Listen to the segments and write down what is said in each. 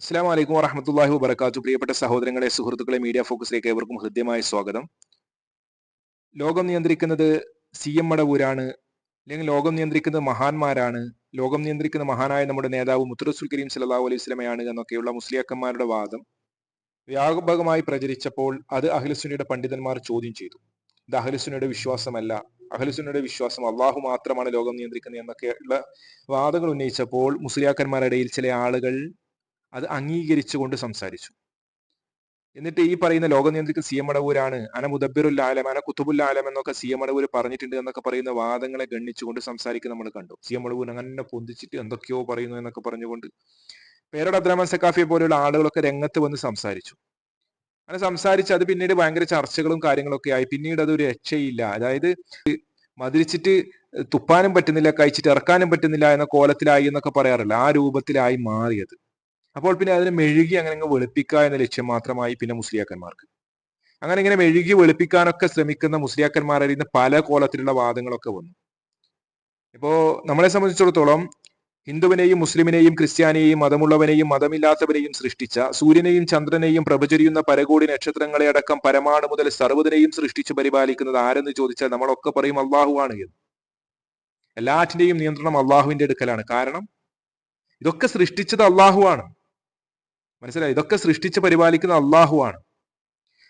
അസ്സാം വലൈക്കും വറഹമത്തല്ലാഹി വബർക്കാത്തു പ്രിയപ്പെട്ട സഹോദരങ്ങളെ സുഹൃത്തുക്കളെ മീഡിയ ഫോക്കസിലേക്ക് ഏവർക്കും ഹൃദ്യമായ സ്വാഗതം. ലോകം നിയന്ത്രിക്കുന്നത് സി എം മടവൂരാണ് അല്ലെങ്കിൽ ലോകം നിയന്ത്രിക്കുന്നത് മഹാന്മാരാണ് ലോകം നിയന്ത്രിക്കുന്ന മഹാനായ നമ്മുടെ നേതാവ് മുത്തറസുൽ കരീം സല്ലല്ലാഹു അലൈഹി സ്വലമയാണ് എന്നൊക്കെയുള്ള മുസ്ലിയാക്കന്മാരുടെ വാദം വ്യാപകമായി പ്രചരിച്ചപ്പോൾ അത് അഖിലസുന്നയുടെ പണ്ഡിതന്മാർ ചോദ്യം ചെയ്തു. ഇത് അഖിലസുന്നയുടെ വിശ്വാസമല്ല അഖിലസുന്നയുടെ വിശ്വാസം അള്ളാഹു മാത്രമാണ് ലോകം നിയന്ത്രിക്കുന്നത് എന്നൊക്കെയുള്ള വാദങ്ങൾ ഉന്നയിച്ചപ്പോൾ മുസ്ലിയാക്കന്മാരുടെ ഇടയിൽ ചില ആളുകൾ അത് അംഗീകരിച്ചുകൊണ്ട് സംസാരിച്ചു. എന്നിട്ട് ഈ പറയുന്ന ലോക നിയന്ത്രിക്കുന്ന സി എം അടവൂരാണ് അന മുദബിറുൽ ആലം അന കുത്തുബുൽ ആലം എന്നൊക്കെ സി എം അടവൂർ പറഞ്ഞിട്ടുണ്ട് എന്നൊക്കെ പറയുന്ന വാദങ്ങളെ ഗണ്ണിച്ചുകൊണ്ട് സംസാരിക്കുന്ന നമ്മൾ കണ്ടു. സി എം അടവൂർ അങ്ങനെ പൊന്തിച്ചിട്ട് എന്തൊക്കെയോ പറയുന്നു എന്നൊക്കെ പറഞ്ഞുകൊണ്ട് പേരോട് അബ്ദുറഹ്മാൻ സക്കാഫിയെ പോലെയുള്ള ആളുകളൊക്കെ രംഗത്ത് വന്ന് സംസാരിച്ചു. അങ്ങനെ സംസാരിച്ച് അത് പിന്നീട് ഭയങ്കര ചർച്ചകളും കാര്യങ്ങളൊക്കെ ആയി. പിന്നീട് അതൊരു രക്ഷയില്ല. അതായത് മതിരിച്ചിട്ട് തുപ്പാനും പറ്റുന്നില്ല കഴിച്ചിട്ട് ഇറക്കാനും പറ്റുന്നില്ല എന്ന കോലത്തിലായി എന്നൊക്കെ പറയാറില്ല? ആ രൂപത്തിലായി മാറിയത്. അപ്പോൾ പിന്നെ അതിനെ മെഴുകി അങ്ങനെ അങ്ങ് വെളുപ്പിക്കുക എന്ന ലക്ഷ്യം മാത്രമായി പിന്നെ മുസ്ലിയാക്കന്മാർക്ക്. അങ്ങനെ ഇങ്ങനെ മെഴുകി വെളുപ്പിക്കാനൊക്കെ ശ്രമിക്കുന്ന മുസ്ലിയാക്കന്മാരിൽ നിന്ന് പല കോലത്തിലുള്ള വാദങ്ങളൊക്കെ വന്നു. ഇപ്പോ നമ്മളെ സംബന്ധിച്ചിടത്തോളം ഹിന്ദുവിനെയും മുസ്ലിമിനെയും ക്രിസ്ത്യാനിയെയും മതമുള്ളവനെയും മതമില്ലാത്തവനെയും സൃഷ്ടിച്ച സൂര്യനെയും ചന്ദ്രനെയും പ്രഭചരിയുന്ന പരകോടി നക്ഷത്രങ്ങളെ അടക്കം പരമാണു മുതൽ സർവതിനെയും സൃഷ്ടിച്ചു പരിപാലിക്കുന്നത് ആരെന്ന് ചോദിച്ചാൽ നമ്മളൊക്കെ പറയും അള്ളാഹു ആണ് എന്ന്. എല്ലാറ്റിന്റെയും നിയന്ത്രണം അള്ളാഹുവിന്റെ അടുക്കലാണ് കാരണം ഇതൊക്കെ സൃഷ്ടിച്ചത് അള്ളാഹു ആണ്. മനസ്സിലായി? ഇതൊക്കെ സൃഷ്ടിച്ച് പരിപാലിക്കുന്ന അള്ളാഹു ആണ്.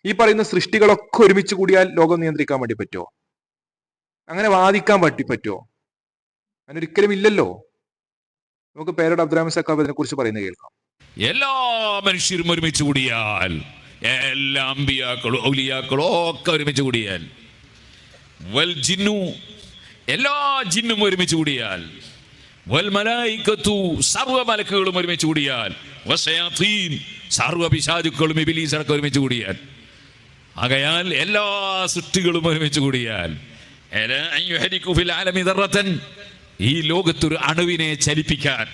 ഈ പറയുന്ന സൃഷ്ടികളൊക്കെ ഒരുമിച്ച് കൂടിയാൽ ലോകം നിയന്ത്രിക്കാൻ വേണ്ടി പറ്റുമോ അങ്ങനെ വാദിക്കാൻ പറ്റി പറ്റുമോ അങ്ങനെ ഒരിക്കലും ഇല്ലല്ലോ. നമുക്ക് പേരോട് അബ്ദുറഹ്മാൻ സക്കാബ് ഇതിനെ കുറിച്ച് പറയുന്നത് കേൾക്കാം. എല്ലാ മനുഷ്യരും ഒരുമിച്ച് കൂടിയാൽ എല്ലാ അമ്പിയാക്കളും ഔലിയാക്കളും ഒക്കെ ഒരുമിച്ച് കൂടിയാൽ വൽ ജിന്നു എല്ലാ ജിന്നും ഒരുമിച്ച് കൂടിയാൽ വൽ മലായിക്കത്തു സർവ മലക്കുകളും ഒരുമിച്ച് കൂടിയാൽ വശയാത്തീൻ സർവ പിശാചുക്കളും ഇബിലീസ് അടക്കം ഒരുമിച്ച് കൂടിയാൽ. ആകയാൽ എല്ലാ സൃഷ്ടികളും ഒരുമിച്ച് കൂടിയാൽ. ഈ ലോകത്തൊരു അണുവിനെ ചലിപ്പിക്കാൻ.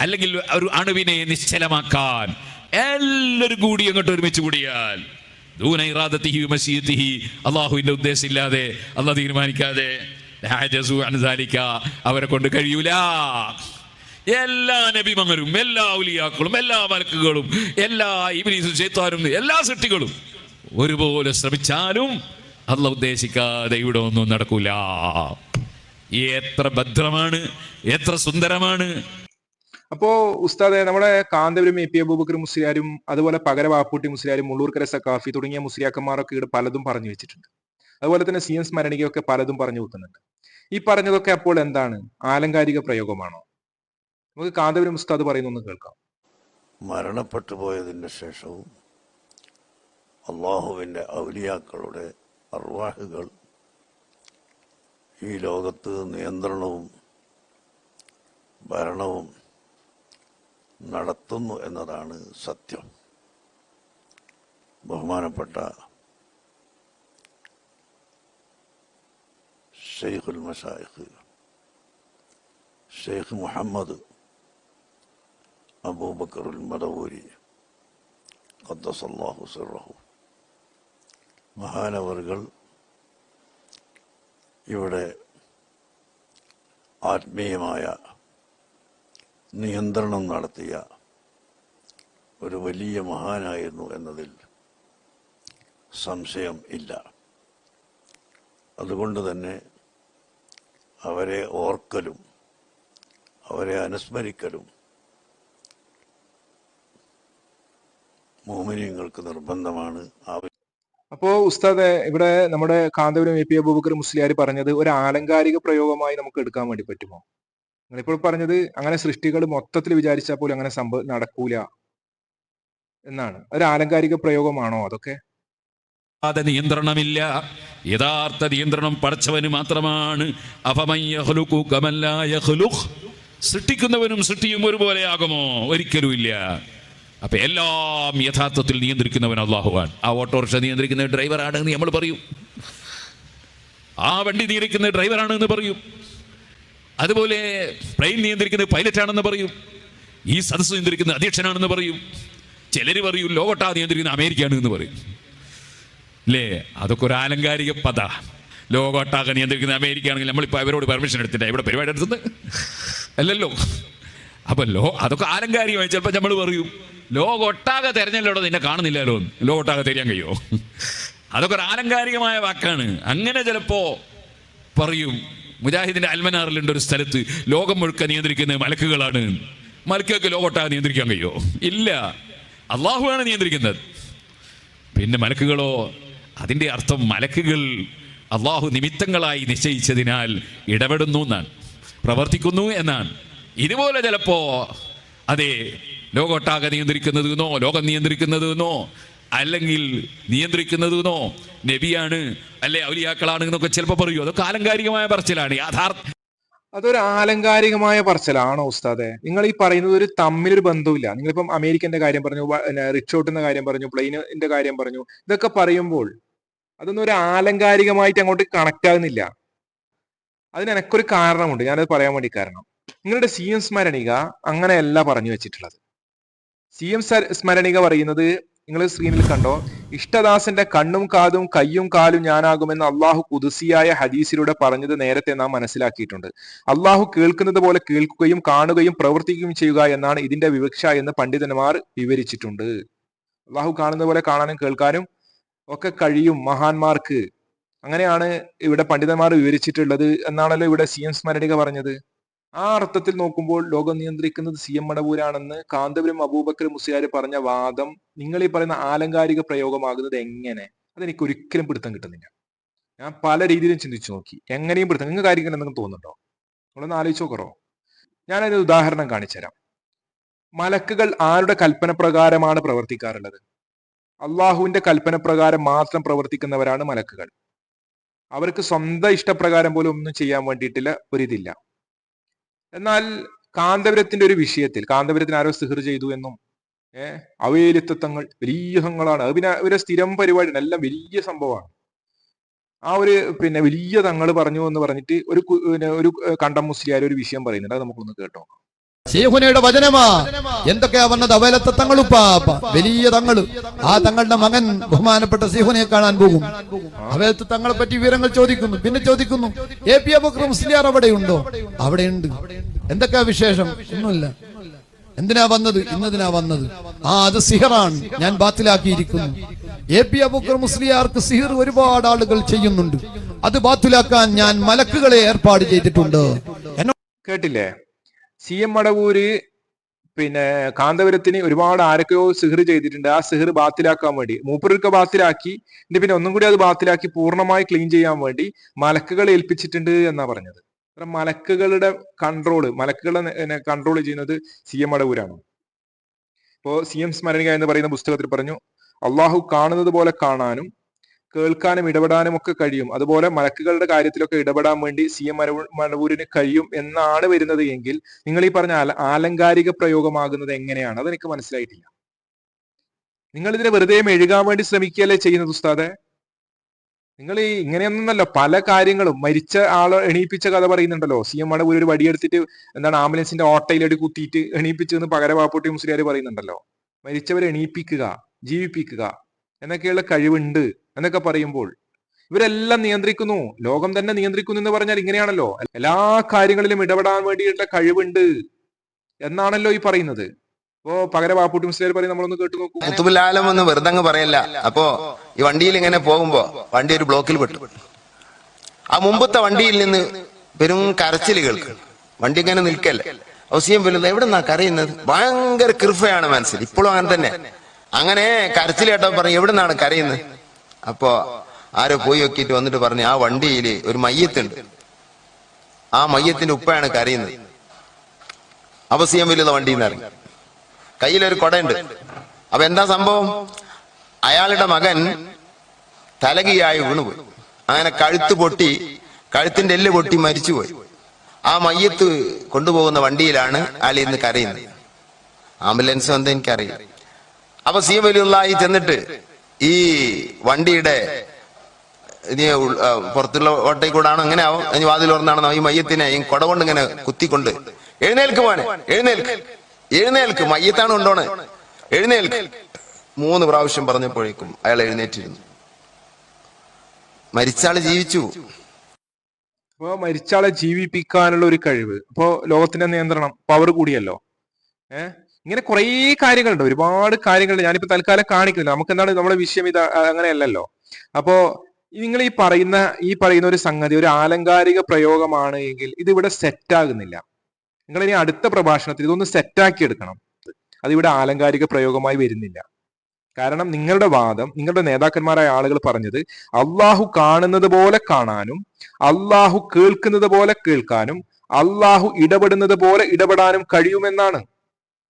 അല്ലെങ്കിൽ ഒരു അണുവിനെ നിശ്ചലമാക്കാൻ. എല്ലാവരും കൂടി അങ്ങോട്ട് ഒരുമിച്ച് കൂടിയാൽ. അള്ളാഹുവിന്റെ ഉദ്ദേശം ഇല്ലാതെ അള്ളാഹ് തീരുമാനിക്കാതെ. അവരെ കൊണ്ട് കഴിയൂല. എല്ലാ നബിമങ്ങരും എല്ലാ ഉലിയാക്കളും എല്ലാ മലക്കുകളും എല്ലാ ഇബിലീസും ചേത്താരും എല്ലാ സൃഷ്ടികളും ഒരുപോലെ ശ്രമിച്ചാലും അല്ല ഉദ്ദേശിക്കാതെ ഇവിടെ ഒന്നും നടക്കൂല. എത്ര ഭദ്രമാണ് എത്ര സുന്ദരമാണ്. അപ്പോ ഉസ്താദെ നമ്മുടെ കാന്തപുരം എ പി അബൂബക്കർ മുസ്ലിയാരും അതുപോലെ പകര വാപ്പൂട്ടി മുസ്ലിയാരും മുള്ളൂർക്കര സക്കാഫി തുടങ്ങിയ മുസ്ലിയാക്കന്മാരൊക്കെ ഇവിടെ പലതും പറഞ്ഞു വെച്ചിട്ടുണ്ട്. അതുപോലെ തന്നെ സി എം സ്മരണികയൊക്കെ പലതും പറഞ്ഞു വെക്കുന്നുണ്ട്. ഈ പറഞ്ഞതൊക്കെ അപ്പോൾ എന്താണ്? ആലങ്കാരിക പ്രയോഗമാണോ? നമുക്ക് കാന്തപുരം ഉസ്താദ് പറയുന്നൊന്ന് കേൾക്കാം. മരണപ്പെട്ടു പോയതിന് ശേഷവും അള്ളാഹുവിന്റെ ഔലിയാക്കളുടെ അർവാഹുകൾ ഈ ലോകത്ത് നിയന്ത്രണവും ഭരണവും നടത്തുന്നു എന്നതാണ് സത്യം. ബഹുമാനപ്പെട്ട ഷെയ്ഖുൽ മഷായിഖ് ഷെയ്ഖ് മുഹമ്മദ് അബൂബക്കറുൽ മദവൂരി ഖദ്ദസല്ലാഹു സിറഹു. മഹാനവറുകൾ ഇവിടെ ആത്മീയമായ നിയന്ത്രണം നടത്തിയ ഒരു വലിയ മഹാനായിരുന്നു എന്നതിൽ സംശയം ഇല്ല. അതുകൊണ്ട് തന്നെ അവരെ ഓർക്കലും അവരെ അനുസ്മരിക്കലും മോമിനിയങ്ങൾക്ക് നിർബന്ധമാണ്. ആവശ്യം അപ്പോ ഉസ്താദെ ഇവിടെ നമ്മുടെ കാന്തപുരം എ പി അബൂബക്കർ മുസ്ലിയാർ പറഞ്ഞത് ഒരു ആലങ്കാരിക പ്രയോഗമായി നമുക്ക് എടുക്കാൻ വേണ്ടി പറ്റുമോ? നിങ്ങളിപ്പോൾ പറഞ്ഞത് അങ്ങനെ സൃഷ്ടികൾ മൊത്തത്തിൽ വിചാരിച്ചാൽ പോലും അങ്ങനെ സംഭവം നടക്കൂല എന്നാണ്. ഒരു ആലങ്കാരിക പ്രയോഗമാണോ അതൊക്കെ? നിയന്ത്രണമില്ല. യഥാർത്ഥ നിയന്ത്രണം പടച്ചവന് മാത്രമാണ്. സൃഷ്ടിക്കുന്നവനും സൃഷ്ടിയും ഒരുപോലെയാകുമോ ഒരിക്കലും ഇല്ല അപ്പൊ എല്ലാം യഥാർത്ഥത്തിൽ നിയന്ത്രിക്കുന്നവൻ അള്ളാഹുവാൻ ആ ഓട്ടോറിക്ഷ നിയന്ത്രിക്കുന്ന ഡ്രൈവറാണ് എന്ന് നമ്മൾ പറയും. ആ വണ്ടി നിയന്ത്രിക്കുന്ന ഡ്രൈവറാണ് എന്ന് പറയും. അതുപോലെ പ്ലെയിൻ നിയന്ത്രിക്കുന്നത് പൈലറ്റാണെന്ന് പറയും. ഈ സദസ്സ് നിയന്ത്രിക്കുന്ന അധ്യക്ഷനാണെന്ന് പറയും. ചിലർ പറയും ലോകട്ടാ നിയന്ത്രിക്കുന്ന അമേരിക്കയാണ് എന്ന് പറയും. അല്ലേ അതൊക്കെ ഒരു ആലങ്കാരിക പദ. ലോകോട്ടാകെ നിയന്ത്രിക്കുന്ന അമേരിക്ക ആണെങ്കിൽ നമ്മളിപ്പോൾ അവരോട് പെർമിഷൻ എടുത്തിട്ടാണ് ഇവിടെ പരിപാടി എടുത്തത് അല്ലല്ലോ. അപ്പൊ ലോ അതൊക്കെ ആലങ്കാരികമായി ചിലപ്പോൾ നമ്മൾ പറയും. ലോകൊട്ടാകെ തെരഞ്ഞല്ലോടോ നിന്നെ കാണുന്നില്ലല്ലോ ലോകൊട്ടാകെ തെരിയാൻ കഴിയോ? അതൊക്കെ ഒരു ആലങ്കാരികമായ വാക്കാണ്. അങ്ങനെ ചിലപ്പോ പറയും. മുജാഹിദിന്റെ അൽമനാറിലുണ്ട് ഒരു സ്ഥലത്ത് ലോകം മുഴുക്ക നിയന്ത്രിക്കുന്നത് മലക്കുകളാണ്. മലക്കുകൾക്ക് ലോകൊട്ടാകെ നിയന്ത്രിക്കാൻ കഴിയോ? ഇല്ല. അള്ളാഹുവാണ് നിയന്ത്രിക്കുന്നത്. പിന്നെ മലക്കുകളോ അതിന്റെ അർത്ഥം മലക്കുകൾ അള്ളാഹു നിമിത്തങ്ങളായി നിശ്ചയിച്ചതിനാൽ ഇടപെടുന്നു എന്നാണ്. പ്രവർത്തിക്കുന്നു എന്നാണ്. ഇതുപോലെ ചിലപ്പോ അതെ ലോകമൊട്ടാകെ നിയന്ത്രിക്കുന്നതെന്നോ ലോകം നിയന്ത്രിക്കുന്നതെന്നോ അല്ലെങ്കിൽ നിയന്ത്രിക്കുന്നതെന്നോ നബിയാണ് അല്ലെ ഔലിയാക്കളാണ് എന്നൊക്കെ ചിലപ്പോൾ പറയൂ. അതൊക്കെ ആലങ്കാരികമായ പറച്ചിലാണ്. യാഥാർത്ഥ അതൊരു ആലങ്കാരികമായ പറച്ചിലാണോ ഉസ്താദെ? നിങ്ങൾ ഈ പറയുന്നത് ഒരു തമ്മിലൊരു ബന്ധമില്ല നിങ്ങളിപ്പം അമേരിക്കന്റെ കാര്യം പറഞ്ഞു റിച്ചോട്ടിന്റെ കാര്യം പറഞ്ഞു പ്ലെയിനിന്റെ കാര്യം പറഞ്ഞു ഇതൊക്കെ പറയുമ്പോൾ അതൊന്നും ഒരു ആലങ്കാരികമായിട്ട് അങ്ങോട്ട് കണക്ട് ആകുന്നില്ല. അതിന് എനക്കൊരു കാരണമുണ്ട്. ഞാനത് പറയാൻ വേണ്ടി കാരണം. നിങ്ങളുടെ സി എം സ്മരണിക അങ്ങനെയല്ല പറഞ്ഞു വെച്ചിട്ടുള്ളത്. സി എം സ്മരണിക പറയുന്നത് നിങ്ങൾ സ്ക്രീനിൽ കണ്ടോ? ഇഷ്ടദാസന്റെ കണ്ണും കാതും കയ്യും കാലും ഞാനാകുമെന്ന് അള്ളാഹു കുതിസിയായ ഹദീസിലൂടെ പറഞ്ഞത് നേരത്തെ നാം മനസ്സിലാക്കിയിട്ടുണ്ട്. അള്ളാഹു കേൾക്കുന്നത് പോലെ കേൾക്കുകയും കാണുകയും പ്രവർത്തിക്കുകയും ചെയ്യുക എന്നാണ് ഇതിന്റെ വിവക്ഷ എന്ന് പണ്ഡിതന്മാർ വിവരിച്ചിട്ടുണ്ട്. അള്ളാഹു കാണുന്നത് പോലെ കാണാനും കേൾക്കാനും ഒക്കെ കഴിയും മഹാന്മാർക്ക്. അങ്ങനെയാണ് ഇവിടെ പണ്ഡിതന്മാർ വിവരിച്ചിട്ടുള്ളത് എന്നാണല്ലോ ഇവിടെ സി എം സ്മരണിക പറഞ്ഞത്. ആ അർത്ഥത്തിൽ നോക്കുമ്പോൾ ലോകം നിയന്ത്രിക്കുന്നത് സി എം മടവൂരാണെന്ന് കാന്തപുരം അബൂബക്കർ മുസ്ലിയാർ പറഞ്ഞ വാദം നിങ്ങൾ ഈ പറയുന്ന ആലങ്കാരിക പ്രയോഗമാകുന്നത് എങ്ങനെ? അതെനിക്ക് ഒരിക്കലും പിടുത്തം കിട്ടുന്നില്ല. ഞാൻ പല രീതിയിലും ചിന്തിച്ചു നോക്കി. എങ്ങനെയും പിടുത്തം നിങ്ങൾക്ക് കാര്യങ്ങൾ എന്തെങ്കിലും തോന്നുന്നുണ്ടോ? നിങ്ങളൊന്ന് ആലോചിച്ച് നോക്കറോ ഞാനതിന് ഉദാഹരണം കാണിച്ചുതരാം മലക്കുകൾ ആരുടെ കൽപ്പന പ്രകാരമാണ് പ്രവർത്തിക്കാറുള്ളത്? അള്ളാഹുവിന്റെ കൽപ്പന പ്രകാരം മാത്രം പ്രവർത്തിക്കുന്നവരാണ് മലക്കുകൾ. അവർക്ക് സ്വന്തം ഇഷ്ടപ്രകാരം പോലും ഒന്നും ചെയ്യാൻ വേണ്ടിയിട്ടില്ല ഒരിതില്ല. എന്നാൽ കാന്തപുരത്തിന്റെ ഒരു വിഷയത്തിൽ കാന്തപുരത്തിന് ആരോ സിഹർ ചെയ്തു എന്നും ഏഹ് അവയിലിത്തങ്ങൾ വലിയ തങ്ങളാണ് പിന്നെ അവരെ സ്ഥിരം പരിപാടിയാണ്. എല്ലാം വലിയ സംഭവമാണ്. ആ ഒരു പിന്നെ വലിയ തങ്ങൾ പറഞ്ഞു എന്ന് പറഞ്ഞിട്ട് ഒരു ഒരു കണ്ടം മുസ്ലിയാർ ഒരു വിഷയം പറയുന്നുണ്ട്. അത് നമുക്കൊന്ന് കേട്ടോ ശേഖുനയുടെ വചനമാ. എന്തൊക്കെയാ വന്നത്? അവലത്തെ തങ്ങളുപ്പാപ്പ വലിയ തങ്ങൾ ആ തങ്ങളുടെ മകൻ ബഹുമാനപ്പെട്ട സിഹുനെ കാണാൻ പോകും. അവലത്തെ തങ്ങളെ പറ്റി വിവരങ്ങൾ ചോദിക്കുന്നു. പിന്നെ ചോദിക്കുന്നു എ പി അബുക്കർ മുസ്ലിയാർ അവിടെയുണ്ടോ? അവിടെയുണ്ട്. എന്തൊക്കെയാ വിശേഷം? ഒന്നുമില്ല. എന്തിനാ വന്നത്? ഇന്നതിനാ വന്നത്? ആ അത് സിഹറാണ്. ഞാൻ ബാത്തിലാക്കിയിരിക്കുന്നു. എ പി അബുക്ര മുസ്ലിയാർക്ക് സിഹർ ഒരുപാട് ആളുകൾ ചെയ്യുന്നുണ്ട്. അത് ബാത്തിലാക്കാൻ ഞാൻ മലക്കുകളെ ഏർപ്പാട് ചെയ്തിട്ടുണ്ട്. കേട്ടില്ലേ? സി എം മടവൂര് പിന്നെ കാന്തപുരത്തിന് ഒരുപാട് ആരൊക്കെയോ സിഹർ ചെയ്തിട്ടുണ്ട്. ആ സിഹർ ബാത്തിലാക്കാൻ വേണ്ടി മൂപ്പരൊക്കെ ബാത്തിലാക്കി എന്റെ പിന്നെ ഒന്നും കൂടി അത് ബാത്തിലാക്കി പൂർണമായി ക്ലീൻ ചെയ്യാൻ വേണ്ടി മലക്കുകൾ ഏൽപ്പിച്ചിട്ടുണ്ട് എന്നാ പറഞ്ഞത്. മലക്കുകളുടെ കൺട്രോൾ മലക്കുകളെ കൺട്രോൾ ചെയ്യുന്നത് സി എം മടവൂരാണ്. ഇപ്പോ സി എം സ്മരണിക എന്ന് പറയുന്ന പുസ്തകത്തിൽ പറഞ്ഞു അള്ളാഹു കാണുന്നത് പോലെ കാണാനും കേൾക്കാനും ഇടപെടാനും ഒക്കെ കഴിയും. അതുപോലെ മലക്കുകളുടെ കാര്യത്തിലൊക്കെ ഇടപെടാൻ വേണ്ടി സി എം മണവൂരിന് കഴിയും എന്നാണ് വരുന്നത് എങ്കിൽ നിങ്ങൾ ഈ പറഞ്ഞ ആലങ്കാരിക പ്രയോഗമാകുന്നത് എങ്ങനെയാണ്? അതെനിക്ക് മനസ്സിലായിട്ടില്ല. നിങ്ങൾ ഇതിനെ വെറുതെ മെഴുകാൻ വേണ്ടി ശ്രമിക്കുകയല്ലേ ചെയ്യുന്നത് ഉസ്താദെ? നിങ്ങൾ ഈ ഇങ്ങനെയൊന്നല്ല പല കാര്യങ്ങളും മരിച്ച ആളെ എണീപ്പിച്ച കഥ പറയുന്നുണ്ടല്ലോ. സി എം മടവൂർ ഒരു വടിയെടുത്തിട്ട് എന്താണ് ആംബുലൻസിന്റെ ഓട്ടയിലടി കുത്തിയിട്ട് എണീപ്പിച്ചെന്ന് പകരവാപ്പൂട്ടി മുസ്ലിയാർ പറയുന്നുണ്ടല്ലോ. മരിച്ചവരെ എണീപ്പിക്കുക ജീവിപ്പിക്കുക എന്നൊക്കെയുള്ള കഴിവുണ്ട്. എന്നൊക്കെ പറയുമ്പോൾ ഇവരെല്ലാം നിയന്ത്രിക്കുന്നു. ലോകം തന്നെ നിയന്ത്രിക്കുന്നു എന്ന് പറഞ്ഞാൽ ഇങ്ങനെയാണല്ലോ. എല്ലാ കാര്യങ്ങളിലും ഇടപെടാൻ വേണ്ടിയിട്ടുള്ള കഴിവുണ്ട് എന്നാണല്ലോ ഈ പറയുന്നത്. ഇപ്പോ പകരം വാപ്പൂട്ടി മിസ്റ്റേർ പറയും നമ്മളൊന്ന് കേട്ടു നോക്കൂ. കുത്തുബുലാലം എന്ന് വെറുതെ അങ്ങ് പറയല്ല. അപ്പോ ഈ വണ്ടിയിൽ ഇങ്ങനെ പോകുമ്പോ വണ്ടി ഒരു ബ്ലോക്കിൽ പെട്ടു. ആ മുമ്പത്തെ വണ്ടിയിൽ നിന്ന് പെരും കരച്ചിൽ കേൾക്കും വണ്ടി ഇങ്ങനെ നിൽക്കല്ല? ഔസിയം വലുത് എവിടെ നിന്നാ കരയുന്നത്? ഭയങ്കര കൃപയാണ് മനസ്സിൽ. ഇപ്പോഴും അങ്ങനെ തന്നെ. അങ്ങനെ കരച്ചിൽ കേട്ടോ പറഞ്ഞു എവിടെ നിന്നാണ് കരയുന്നത്? അപ്പോ ആരോ പോയി നോക്കിയിട്ട് വന്നിട്ട് പറഞ്ഞു ആ വണ്ടിയിൽ ഒരു മയ്യത്തുണ്ട്. ആ മയ്യത്തിന്റെ ഉപ്പയാണ് കരയുന്നത്. അവസിയം വലുത വണ്ടിയിൽ നിന്ന് ഇറങ്ങി. കയ്യിലൊരു കൊടയുണ്ട്. അപ്പൊ എന്താ സംഭവം? അയാളുടെ മകൻ തലകിയായി വീണുപോയി. അങ്ങനെ കഴുത്ത് പൊട്ടി കഴുത്തിന്റെ എല്ല് പൊട്ടി മരിച്ചുപോയി. ആ മയ്യത്ത് കൊണ്ടുപോകുന്ന വണ്ടിയിലാണ് അയാൾ ഇന്ന് കരയുന്നത്. ആംബുലൻസ് വന്ന് എനിക്കറിയാം. അപ്പൊ സി വലിയ ചെന്നിട്ട് ഈ വണ്ടിയുടെ ഇനി പുറത്തുള്ള ഓട്ടയിൽ കൂടാണോ? അങ്ങനെ ആവും. ഇനി വാതിൽ തുറന്നാണോ ഈ മയ്യത്തിനെ ഈ കൊട കൊണ്ട് ഇങ്ങനെ കുത്തിക്കൊണ്ട്. എഴുന്നേൽക്ക് പോനെ എഴുന്നേൽക്ക്. എഴുന്നേൽക്ക്. മയ്യത്താണ് കൊണ്ടോണ്. എഴുന്നേൽക്ക്. മൂന്ന് പ്രാവശ്യം പറഞ്ഞപ്പോഴേക്കും അയാൾ എഴുന്നേറ്റിരുന്നു. മരിച്ചാൾ ജീവിച്ചു. അപ്പോ മരിച്ചാളെ ജീവിപ്പിക്കാനുള്ള ഒരു കഴിവ്. അപ്പോ ലോകത്തിന്റെ നിയന്ത്രണം പവർ കൂടിയല്ലോ. ഏഹ് ഇങ്ങനെ കുറേ കാര്യങ്ങളുണ്ട്. ഒരുപാട് കാര്യങ്ങളുണ്ട് ഞാനിപ്പോ തൽക്കാലം കാണിക്കുന്നില്ല. നമുക്ക് എന്താണ് നമ്മുടെ വിഷയം ഇത് അങ്ങനെയല്ലല്ലോ. അപ്പോ നിങ്ങൾ ഈ പറയുന്ന ഈ പറയുന്ന ഒരു സംഗതി ഒരു ആലങ്കാരിക പ്രയോഗമാണ് എങ്കിൽ ഇത് ഇവിടെ സെറ്റ് ആകുന്നില്ല. നിങ്ങൾ ഇനി അടുത്ത പ്രഭാഷണത്തിൽ ഇതൊന്ന് സെറ്റാക്കി എടുക്കണം. അതിവിടെ ആലങ്കാരിക പ്രയോഗമായി വരുന്നില്ല. കാരണം നിങ്ങളുടെ വാദം നിങ്ങളുടെ നേതാക്കന്മാരായ ആളുകൾ പറഞ്ഞത് അള്ളാഹു കാണുന്നത് പോലെ കാണാനും അള്ളാഹു കേൾക്കുന്നത് പോലെ കേൾക്കാനും അള്ളാഹു ഇടപെടുന്നത് പോലെ ഇടപെടാനും കഴിയുമെന്നാണ്.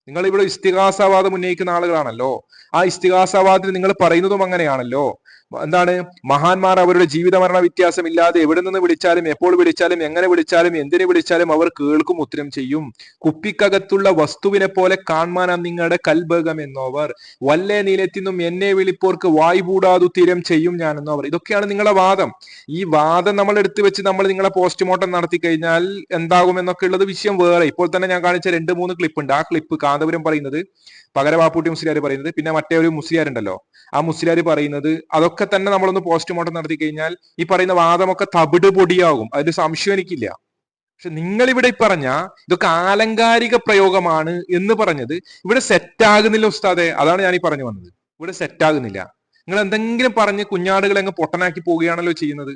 നിങ്ങൾ ഇവിടെ ഇസ്തിഹാസവാദം ഉന്നയിക്കുന്ന ആളുകളാണല്ലോ. ആ ഇസ്തിഹാസവാദത്തിൽ നിങ്ങൾ പറയുന്നതും അങ്ങനെയാണല്ലോ. എന്താണ്? മഹാന്മാർ അവരുടെ ജീവിത മരണ വ്യത്യാസമില്ലാതെ എവിടെ നിന്ന് വിളിച്ചാലും എപ്പോൾ വിളിച്ചാലും എങ്ങനെ വിളിച്ചാലും എന്തിനു വിളിച്ചാലും അവർ കേൾക്കും ഉത്തരം ചെയ്യും. കുപ്പിക്കകത്തുള്ള വസ്തുവിനെ പോലെ കാൺമാനാം നിങ്ങളുടെ കൽബകം എന്നോവർ. വല്ലേ നീലത്തിനും എന്നെ വിളിപ്പോർക്ക് വായ്പൂടാതു തീരം ചെയ്യും ഞാൻ എന്നോവർ ഇതൊക്കെയാണ് നിങ്ങളുടെ വാദം. ഈ വാദം നമ്മൾ എടുത്തു വെച്ച് നമ്മൾ നിങ്ങളെ പോസ്റ്റ്മോർട്ടം നടത്തി കഴിഞ്ഞാൽ എന്താകും എന്നൊക്കെ ഉള്ളത് വിഷയം വേറെ. ഇപ്പോൾ തന്നെ ഞാൻ കാണിച്ച രണ്ട് മൂന്ന് ക്ലിപ്പ് ഉണ്ട് ആ ക്ലിപ്പ് കാന്തപുരം പറയുന്നത് പകരവാപ്പൂട്ടി മുസ്ലിയാർ പറയുന്നത് പിന്നെ മറ്റേ ഒരു മുസ്ലിയാർ ഉണ്ടല്ലോ ആ മുസ്ലിയാർ പറയുന്നത് അതൊക്കെ തന്നെ നമ്മളൊന്ന് പോസ്റ്റ്മോർട്ടം നടത്തി കഴിഞ്ഞാൽ ഈ പറയുന്ന വാദമൊക്കെ തവിട് പൊടിയാകും. അതിൽ സംശയം എനിക്കില്ല. പക്ഷെ നിങ്ങൾ ഇവിടെ പറഞ്ഞ ഇതൊക്കെ ആലങ്കാരിക പ്രയോഗമാണ് എന്ന് പറഞ്ഞത് ഇവിടെ സെറ്റ് ആകുന്നില്ല ഉസ്താദെ. അതാണ് ഞാൻ ഈ പറഞ്ഞു വന്നത്. ഇവിടെ സെറ്റ് ആകുന്നില്ല. നിങ്ങൾ എന്തെങ്കിലും പറഞ്ഞ് കുഞ്ഞാടുകളെ അങ്ങ് പൊട്ടനാക്കി പോവുകയാണല്ലോ ചെയ്യുന്നത്.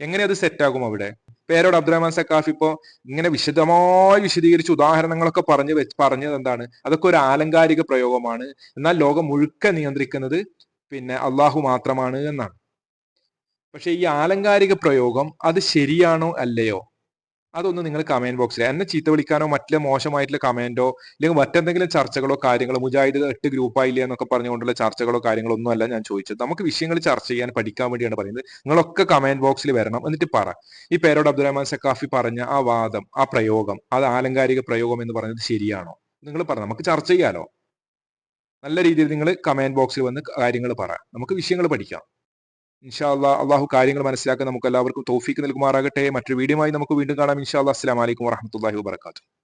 എങ്ങനെ അത് സെറ്റാകും അവിടെ? പേരോട് അബ്ദുറഹ്മാൻ സക്കാഫ് ഇപ്പോ ഇങ്ങനെ വിശദമായി വിശദീകരിച്ച് ഉദാഹരണങ്ങളൊക്കെ പറഞ്ഞ് പറഞ്ഞത് എന്താണ്? അതൊക്കെ ഒരു ആലങ്കാരിക പ്രയോഗമാണ്. എന്നാൽ ലോകം മുഴുക്കെ നിയന്ത്രിക്കുന്നത് പിന്നെ അള്ളാഹു മാത്രമാണ് എന്നാണ്. പക്ഷെ ഈ ആലങ്കാരിക പ്രയോഗം അത് ശരിയാണോ അല്ലയോ? അതൊന്ന് നിങ്ങൾ കമന്റ് ബോക്സിൽ എന്നെ ചീത്ത വിളിക്കാനോ മറ്റുള്ള മോശമായിട്ടുള്ള കമന്റോ അല്ലെങ്കിൽ മറ്റെന്തെങ്കിലും ചർച്ചകളോ കാര്യങ്ങളോ മുജാഹിദ് എട്ട് ഗ്രൂപ്പായില്ലേ എന്നൊക്കെ പറഞ്ഞുകൊണ്ടുള്ള ചർച്ചകളോ കാര്യങ്ങളോ ഒന്നും അല്ല ഞാൻ ചോദിച്ചത്. നമുക്ക് വിഷയങ്ങൾ ചർച്ച ചെയ്യാൻ പഠിക്കാൻ വേണ്ടിയാണ് പറയുന്നത്. നിങ്ങളൊക്കെ കമന്റ് ബോക്സിൽ വരണം. എന്നിട്ട് പറ. ഈ പേരോട് അബ്ദുറഹ്മാൻ സക്കാഫി പറഞ്ഞ ആ വാദം ആ പ്രയോഗം അത് ആലങ്കാരിക പ്രയോഗം എന്ന് പറയുന്നത് ശരിയാണോ? നിങ്ങൾ പറ. നമുക്ക് ചർച്ച ചെയ്യാലോ. നല്ല രീതിയിൽ നിങ്ങൾ കമന്റ് ബോക്സിൽ വന്ന് കാര്യങ്ങൾ പറ. നമുക്ക് വിഷയങ്ങൾ പഠിക്കാം. ഇൻഷാ അല്ലാ അള്ളാഹു കാര്യങ്ങൾ മനസ്സിലാക്കാൻ നമുക്ക് എല്ലാവർക്കും തോഫിക്ക് നൽകുമാറാകട്ടെ. മറ്റൊരു വീഡിയോയുമായി നമുക്ക് വീണ്ടും കാണാം. ഇൻഷാ അല്ലാ അസ്സലാമു അലൈക്കും വറഹ്മത്തുള്ളാഹി വബറകാതുഹു.